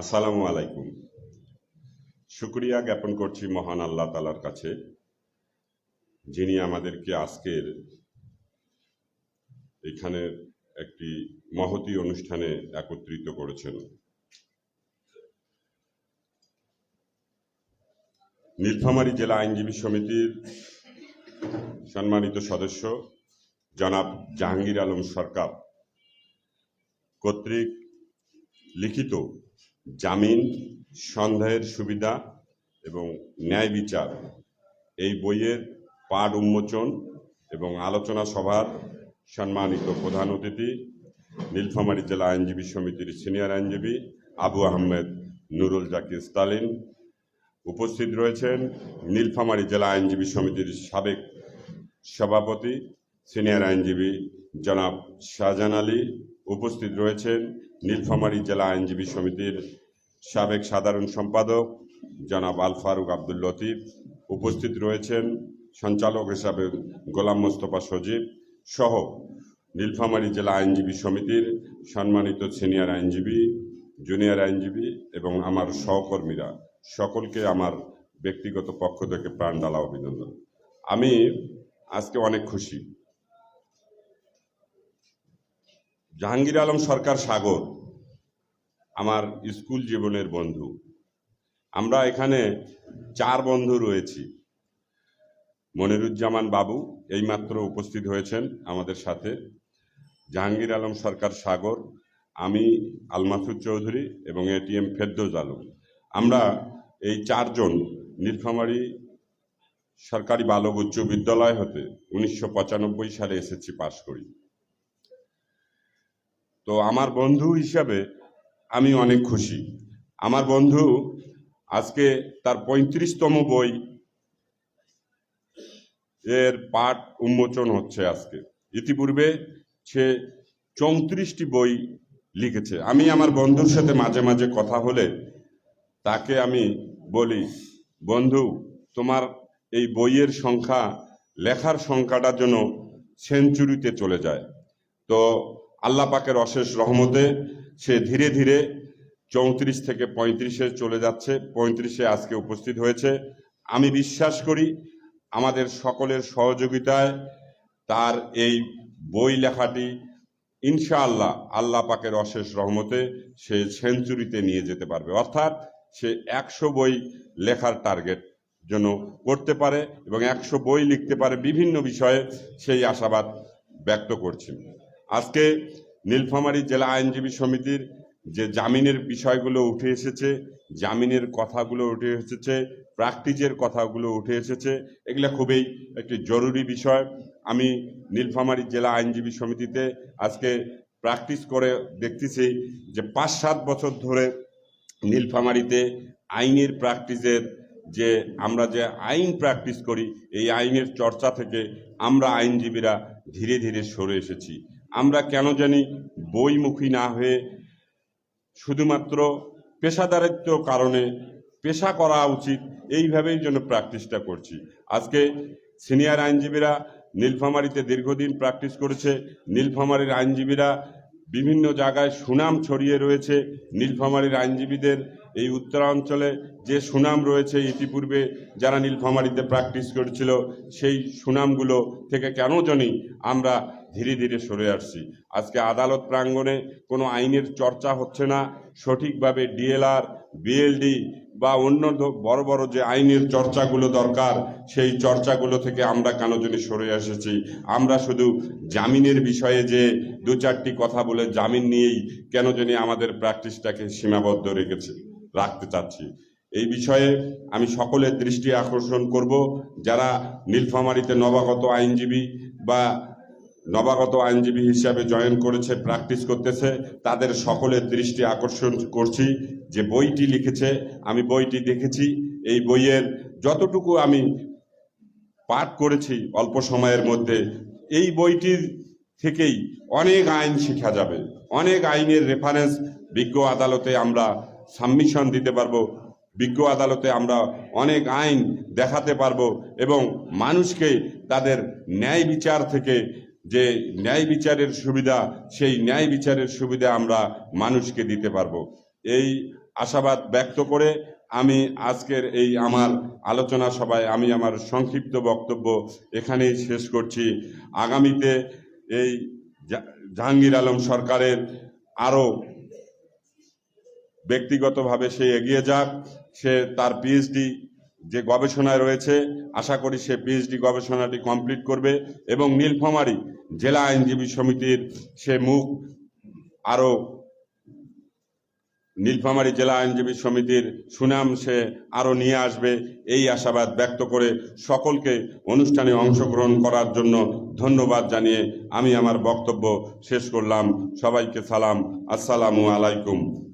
আসসালামু আলাইকুম। শুক্রিয়া জ্ঞাপন করছি মহান আল্লাহ তালার কাছে, যিনি আমাদেরকে আজকের এখানে একটি মহতি অনুষ্ঠানে একত্রিত করেছেন। নীলফামারী জেলা আইনজীবী সমিতির সম্মানিত সদস্য জনাব জাহাঙ্গীর আলম সরকার কর্তৃক লিখিত জামিন, সন্দেহের সুবিধা এবং ন্যায় বিচার। এই বইয়ের পাঠ উন্মোচন এবং আলোচনা সভার সম্মানিত প্রধান অতিথি নীলফামারী জেলা আইনজীবী সমিতির সিনিয়র আইনজীবী আবু আহমেদ নুরুল জাকির স্তালিন উপস্থিত রয়েছেন নীলফামারী জেলা আইনজীবী সমিতির সাবেক সভাপতি, সিনিয়র আইনজীবী জনাব শাহজাহান আলী উপস্থিত রয়েছেন নীলফামারী জেলা আইনজীবী সমিতির সাবেক সাধারণ সম্পাদক জনাব আল ফারুক আব্দুল লতিফ। উপস্থিত রয়েছেন সঞ্চালক হিসাবে গোলাম মোস্তফা সজীব সহ নীলফামারী জেলা আইনজীবী সমিতির সম্মানিত সিনিয়র আইনজীবী, জুনিয়র আইনজীবী এবং আমার সহকর্মীরা। সকলকে আমার ব্যক্তিগত পক্ষ থেকে প্রাণ ডালা অভিনন্দন। আমি আজকে অনেক খুশি। জাহাঙ্গীর আলম সরকার সাগর, আমার স্কুল জীবনের বন্ধু। আমরা এখানে চার বন্ধু রয়েছি। মনিরুজ্জামান বাবু এইমাত্র উপস্থিত হয়েছেন আমাদের সাথে, জাহাঙ্গীর আলম সরকার সাগর, আমি আলমাসুদ চৌধুরী এবং এটিএম ফেরদৌজ আলম। আমরা এই চারজন নীলফামারী সরকারি বালক উচ্চ বিদ্যালয় হতে উনিশশো পঁচানব্বই সালে এসএসসি পাশ করি। তো আমার বন্ধু হিসাবে আমি অনেক খুশি। আমার বন্ধু আজকে তার পঁয়ত্রিশতম বই এর পাঠ উন্মোচন হচ্ছে আজকে। ইতিপূর্বে সে চৌত্রিশটি বই লিখেছে। আমি আমার বন্ধুর সাথে মাঝে মাঝে কথা হলে তাকে আমি বলি, বন্ধু, তোমার এই বইয়ের সংখ্যা লেখার সংখ্যাটা যেন সেঞ্চুরিতে চলে যায়। তো আল্লাহ পাকের অশেষ রহমতে সে ধীরে ধীরে চৌত্রিশ থেকে পঁয়ত্রিশে চলে যাচ্ছে। পঁয়ত্রিশে আজকে উপস্থিত হয়েছে। আমি বিশ্বাস করি আমাদের সকলের সহযোগিতায় তার এই বই লেখাটি ইনশাআল্লাহ আল্লাহ পাকের অশেষ রহমতে সে সেঞ্চুরিতে নিয়ে যেতে পারবে। অর্থাৎ সে একশো বই লেখার টার্গেট যেন করতে পারে এবং একশো বই লিখতে পারে। বিভিন্ন বিষয়ে সেই আশাবাদ ব্যক্ত করছি। আজকে নীলফামারী জেলা আইনজীবী সমিতির যে জামিনের বিষয়গুলো উঠে এসেছে, জামিনের কথাগুলো উঠে এসেছে প্র্যাকটিসের কথাগুলো উঠে এসেছে, এগুলো খুবই একটি জরুরি বিষয়। আমি নীলফামারী জেলা আইনজীবী সমিতিতে আজকে প্র্যাকটিস করে দেখতেছি যে পাঁচ সাত বছর ধরে নীলফামারীতে আইনের প্র্যাকটিসের যে আমরা যে আইন প্র্যাকটিস করি, এই আইনের চর্চা থেকে আমরা আইনজীবীরা ধীরে ধীরে সরে এসেছি। আমরা কেন জানি বইমুখী না হয়ে শুধুমাত্র পেশাদারিত্ব কারণে পেশা করা উচিত, এইভাবেই জন্য প্র্যাকটিসটা করছি। আজকে সিনিয়র আইনজীবীরা নীলফামারীতে দীর্ঘদিন প্র্যাকটিস করেছে। নীলফামারীর আইনজীবীরা বিভিন্ন জায়গায় সুনাম ছড়িয়ে রয়েছে। নীলফামারীর আইনজীবীদের এই উত্তরাঞ্চলে যে সুনাম রয়েছে, ইতিপূর্বে যারা নীলফামারীতে প্র্যাকটিস করেছিল, সেই সুনামগুলো থেকে কেন জানি আমরা ধীরে ধীরে সরে আসছি। আজকে আদালত প্রাঙ্গণে কোনো আইনের চর্চা হচ্ছে না। সঠিকভাবে ডিএলআর, বিএলডি বা অন্য বড় বড় যে আইনের চর্চাগুলো দরকার, সেই চর্চাগুলো থেকে আমরা কেন জানি সরে এসেছি? আমরা শুধু জামিনের বিষয়ে যে দু চারটি কথা বলে জামিন নিয়েই কেন জানি আমাদের প্র্যাকটিসটাকে সীমাবদ্ধ রেখেছে, রাখতে চাচ্ছি। এই বিষয়ে আমি সকলের দৃষ্টি আকর্ষণ করব। যারা নীলফামারীতে নবাগত আইনজীবী বা নবাগত আইনজীবী হিসাবে জয়েন করেছে প্র্যাকটিস করতেছে। তাদের সকলের দৃষ্টি আকর্ষণ করছি। যে বইটি লিখেছে, আমি বইটি দেখেছি। এই বইয়ের যতটুকু আমি পাঠ করেছি অল্প সময়ের মধ্যে, এই বইটির থেকেই অনেক আইন শেখা যাবে। অনেক আইনের রেফারেন্স বিজ্ঞ আদালতে আমরা সাবমিশন দিতে পারব। বিজ্ঞ আদালতে আমরা অনেক আইন দেখাতে পারব এবং মানুষকে তাদের ন্যায় বিচার থেকে যে ন্যায় বিচারের সুবিধা, সেই ন্যায় বিচারের সুবিধা আমরা মানুষকে দিতে পারব। এই আশাবাদ ব্যক্ত করে আমি আজকের এই আমার আলোচনা সভায় আমি আমার সংক্ষিপ্ত বক্তব্য এখানেই শেষ করছি। আগামীতে এই জাহাঙ্গীর আলম সরকারের আরও ব্যক্তিগতভাবে সে এগিয়ে যাক, সে তার পিএইচডি যে গবেষণায় রয়েছে, আশা করি সে পিএইচডি গবেষণাটি কমপ্লিট করবে এবং নীলফামারী জেলা আইনজীবী সমিতির সে মুখ আরও নীলফামারী জেলা আইনজীবী সমিতির সুনাম সে আরও নিয়ে আসবে, এই আশাবাদ ব্যক্ত করে সকলকে অনুষ্ঠানে অংশগ্রহণ করার জন্য ধন্যবাদ জানিয়ে আমি আমার বক্তব্য শেষ করলাম। সবাইকে সালাম। আসসালামু আলাইকুম।